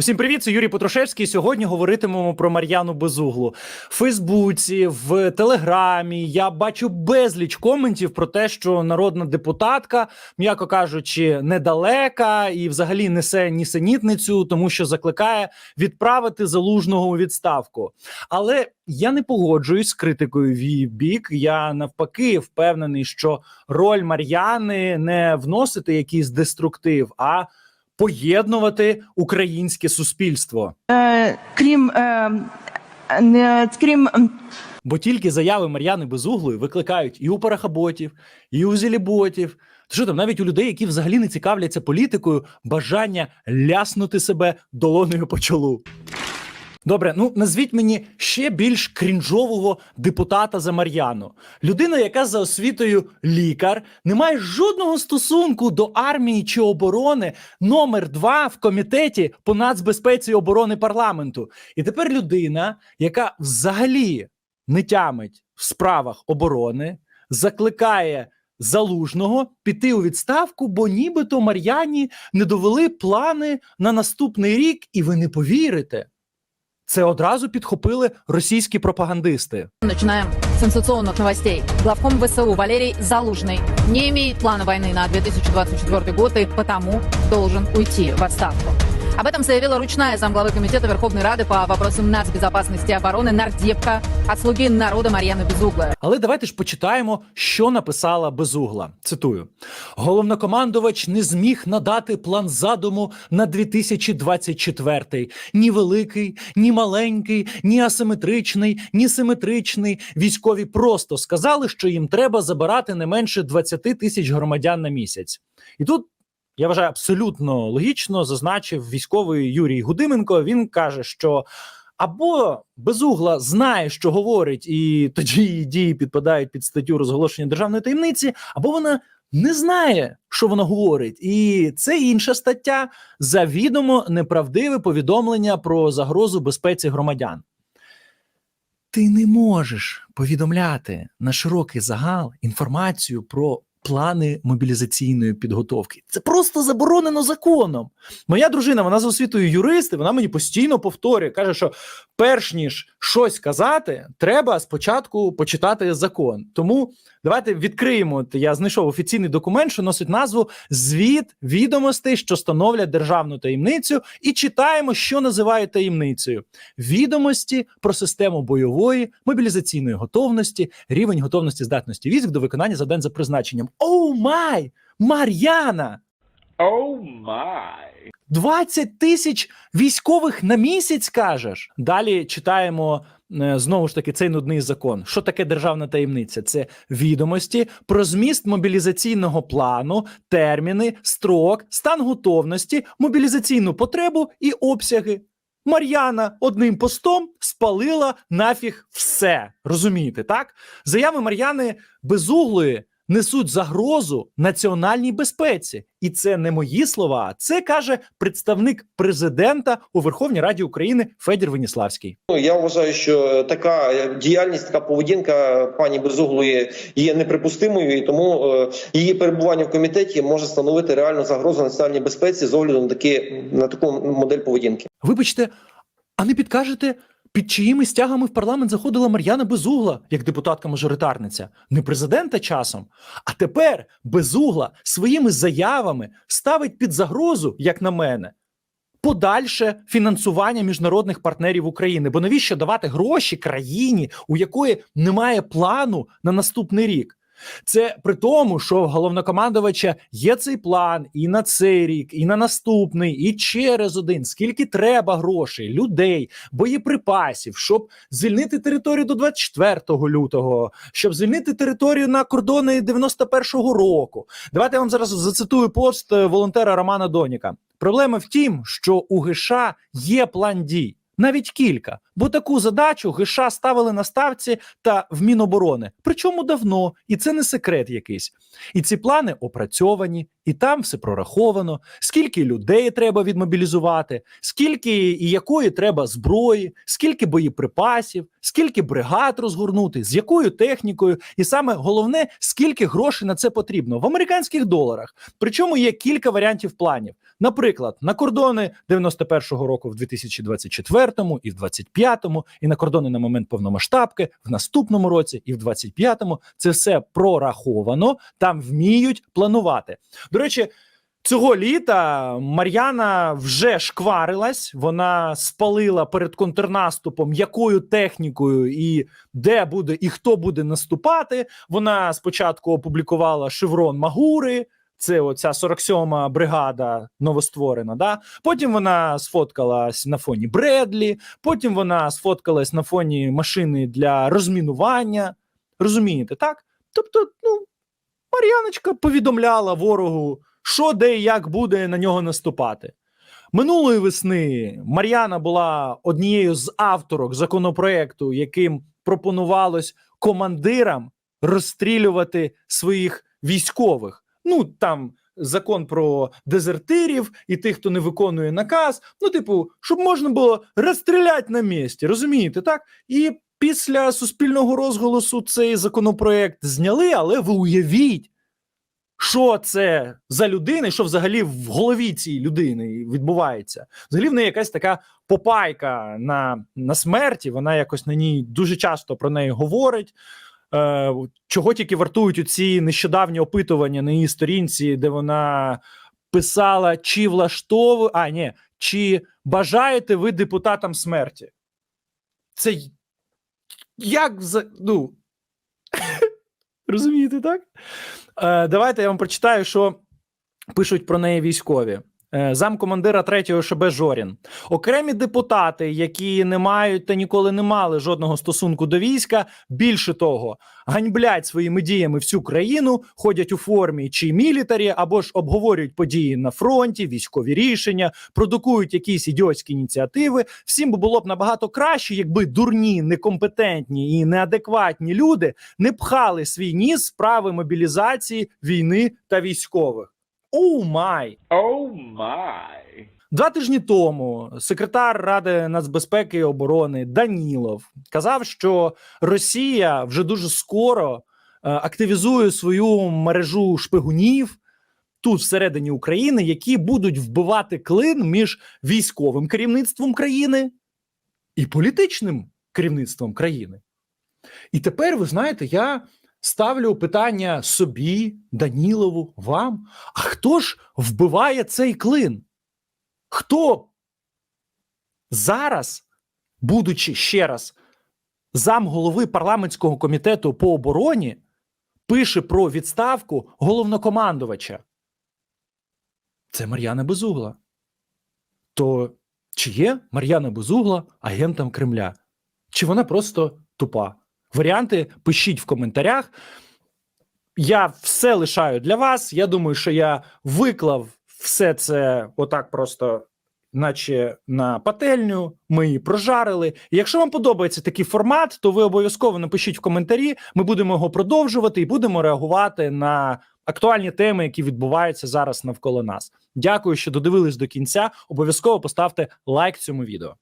Усім привіт, це Юрій Петрушевський. Сьогодні говоритимемо про Мар'яну Безуглу. В Фейсбуці, в Телеграмі я бачу безліч коментів про те, що народна депутатка, м'яко кажучи, недалека і взагалі несе нісенітницю, тому що закликає відправити залужного у відставку. Але я не погоджуюсь з критикою в її бік. Я навпаки впевнений, що роль Мар'яни не вносити якийсь деструктив, а поєднувати українське суспільство. Е, крім е, не- крім Бо тільки заяви Мар'яни Безуглої викликають і у парахаботів, і у зіліботів. Що там навіть у людей, які взагалі не цікавляться політикою, бажання ляснути себе долоною по чолу. Добре, ну назвіть мені ще більш крінжового депутата за Мар'яну. Людина, яка за освітою лікар, не має жодного стосунку до армії чи оборони, номер два в комітеті по нацбезпеці і оборони парламенту. І тепер людина, яка взагалі не тямить в справах оборони, закликає залужного піти у відставку, бо нібито Мар'яні не довели плани на наступний рік, і ви не повірите. Це одразу підхопили російські пропагандисти. Начинаем с сенсационных новостей. Главком ВСУ Валерий Залужный не имеет плана войны на 2024 год и потому должен уйти в отставку. Об этом заявила ручная замглавы Комитета Верховной Рады по вопросам нацбезопасности и обороны нардепка от слуги народа Марьяна Безугла. Але давайте ж почитаємо, що написала Безугла. Цитую: головнокомандувач не зміг надати план задуму на 2024. Ні великий, ні маленький, ні асиметричний, ні симетричний. Військові просто сказали, що їм треба забирати не менше 20 тисяч громадян на місяць. І тут. я вважаю абсолютно логічно зазначив військовий Юрій Гудименко. Він каже, що або безугла знає, що говорить, і тоді її дії підпадають під статтю розголошення державної таємниці, або вона не знає, що вона говорить, і це інша стаття завідомо неправдиве повідомлення про загрозу безпеці громадян. Ти не можеш повідомляти на широкий загал інформацію про плани мобілізаційної підготовки. Це просто заборонено законом. Моя дружина, вона за освітою юрист, і вона мені постійно повторює, каже, що перш ніж щось казати, треба спочатку почитати закон. Тому давайте відкриємо. Я знайшов офіційний документ, що носить назву Звіт відомостей, що становлять державну таємницю, і читаємо, що називають таємницею: відомості про систему бойової мобілізаційної готовності, рівень готовності здатності військ до виконання завдань за призначенням. Оу май! Мар'яна! Oh my. 20 тисяч військових на місяць кажеш. Далі читаємо е, знову ж таки цей нудний закон. Що таке державна таємниця? Це відомості про зміст мобілізаційного плану, терміни, строк, стан готовності, мобілізаційну потребу і обсяги. Мар'яна одним постом спалила нафіг все. Розумієте, так? Заяви Мар'яни безуглої несуть загрозу національній безпеці. І це не мої слова, це каже представник президента у Верховній Раді України Федір Веніславський. Ну, Я вважаю, що така діяльність, така поведінка пані Безуглої є неприпустимою, і тому е, її перебування в комітеті може становити реальну загрозу національній безпеці з огляду на такі на таку модель поведінки. Вибачте, а не підкажете, під чиїми стягами в парламент заходила Мар'яна Безугла як депутатка-мажоритарниця? Не президента часом. А тепер Безугла своїми заявами ставить під загрозу, як на мене. Подальше фінансування міжнародних партнерів України. Бо навіщо давати гроші країні, у якої немає плану на наступний рік? Це при тому, що в головнокомандувача є цей план і на цей рік, і на наступний, і через один. Скільки треба грошей, людей, боєприпасів, щоб звільнити територію до 24 лютого, щоб звільнити територію на кордони 91-го року. Давайте я вам зараз зацитую пост е, волонтера Романа Доніка. Проблема в тім, що у ГШ є план дій. Навіть кілька, бо таку задачу ГШ ставили на ставці та в Міноборони. Причому давно, і це не секрет якийсь. І ці плани опрацьовані, і там все прораховано. Скільки людей треба відмобілізувати, скільки і якої треба зброї, скільки боєприпасів, скільки бригад розгорнути, з якою технікою, і саме головне, скільки грошей на це потрібно в американських доларах. Причому є кілька варіантів планів. Наприклад, на кордони 91-го року в 2024-му і в 25-му, і на кордони на момент повномасштабки в наступному році і в 25-му. Це все прораховано. Там вміють планувати. До речі. Цього літа Мар'яна вже шкварилась. Вона спалила перед контрнаступом, якою технікою і де буде і хто буде наступати. Вона спочатку опублікувала шеврон Магури. Це оця 47-ма бригада новостворена. Да? Потім вона сфоткалась на фоні Бредлі, потім вона сфоткалась на фоні машини для розмінування. Розумієте, так? Тобто, ну, Мар'яночка повідомляла ворогу, що де і як буде на нього наступати. Минулої весни Мар'яна була однією з авторок законопроекту, яким пропонувалось командирам розстрілювати своїх військових. Ну там закон про дезертирів і тих, хто не виконує наказ. Ну, типу, щоб можна було розстріляти на місці, розумієте, так? І після суспільного розголосу цей законопроект зняли, але ви уявіть, що це за людина, і що взагалі в голові цієї людини відбувається. Взагалі в неї якась така попайка на, на смерті. Вона якось на ній дуже часто про неї говорить. Е, чого тільки вартують ці нещодавні опитування на її сторінці, де вона писала, чи влаштовує, а ні, чи бажаєте ви депутатам смерті? Це як ну розумієте, так? Е, давайте я вам прочитаю, що пишуть про неї військові. Е, Замкомандира 3-го ШБ Жорін. Окремі депутати, які не мають та ніколи не мали жодного стосунку до війська, більше того, ганьблять своїми діями всю країну, ходять у формі чи мілітарі, або ж обговорюють події на фронті, військові рішення, продукують якісь ідіотські ініціативи. Всім би було б набагато краще, якби дурні, некомпетентні і неадекватні люди не пхали свій ніс справи мобілізації, війни та військових. Оу май! Oh my. Два тижні тому секретар Ради нацбезпеки і оборони Данілов казав, що Росія вже дуже скоро е, активізує свою мережу шпигунів тут всередині України, які будуть вбивати клин між військовим керівництвом країни і політичним керівництвом країни. І тепер ви знаєте, я ставлю питання собі, Данілову, вам. А хто ж вбиває цей клин? Хто зараз, будучи ще раз зам голови парламентського комітету по обороні, пише про відставку головнокомандувача? Це Мар'яна Безугла. То чи є Мар'яна Безугла агентом Кремля? Чи вона просто тупа? Варіанти пишіть в коментарях. Я все лишаю для вас. Я думаю, що я виклав все це отак просто, наче на пательню. Ми її прожарили. І якщо вам подобається такий формат, то ви обов'язково напишіть в коментарі. Ми будемо його продовжувати і будемо реагувати на актуальні теми, які відбуваються зараз навколо нас. Дякую, що додивились до кінця. Обов'язково поставте лайк цьому відео.